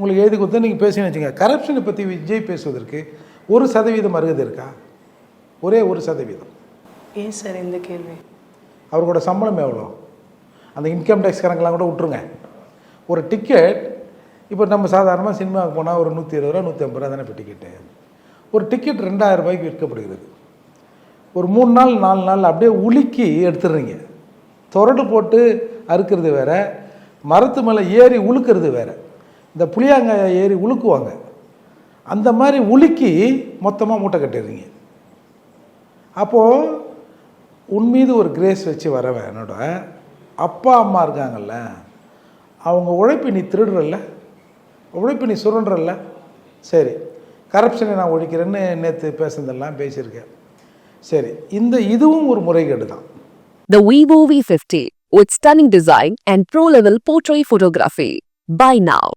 உங்களுக்கு எழுதி கொடுத்தா நீங்கள் பேசுன்னு வச்சுங்க கரப்ஷனை பற்றி விஜய் பேசுவதற்கு ஒரு சதவீதம் அருகதை இருக்கா? ஒரே ஒரு சதவீதம். ஏன் சார் இந்த கேள்வி? அவரோட சம்பளம் எவ்வளோ? அந்த இன்கம் டேக்ஸ் கணக்கெல்லாம் கூட விட்ருங்க ஒரு டிக்கெட் இப்போ நம்ம சாதாரணமாக சினிமாவுக்கு போனால் ஒரு நூற்றி இருபது ரூபா நூற்றி ஐம்பது ரூபா தானே இப்போ டிக்கெட்டு ஒரு டிக்கெட் ரெண்டாயிரம் ரூபாய்க்கு விற்கப்படுகிறது. ஒரு மூணு நாள் நாலு நாள் அப்படியே உலுக்கி எடுத்துடுறீங்க. தொரடு போட்டு அறுக்கிறது வேற மரத்து மேலே ஏறி உழுக்கிறது வேற. இந்த புளியாங்க ஏறி உழுக்குவாங்க அந்த மாதிரி உலுக்கி மொத்தமாக மூட்டை கட்டிடுறீங்க. அப்போது உன் மீது ஒரு கிரேஸ் வச்சு வரவன் என்னோட அப்பா அம்மா இருக்காங்கல்ல அவங்க உழைப்பு நீ திருடுறல்ல உழைப்பு நீ சுரண்டுறல்ல. சரி கரப்ஷனை நான் ஒழிக்கிறேன்னு நேற்று பேசுனதெல்லாம் பேசியிருக்கேன். சரி இந்த இதுவும் ஒரு முறைகேடு தான். The Vivo V50 with stunning design and pro-level portrait photography. Buy now.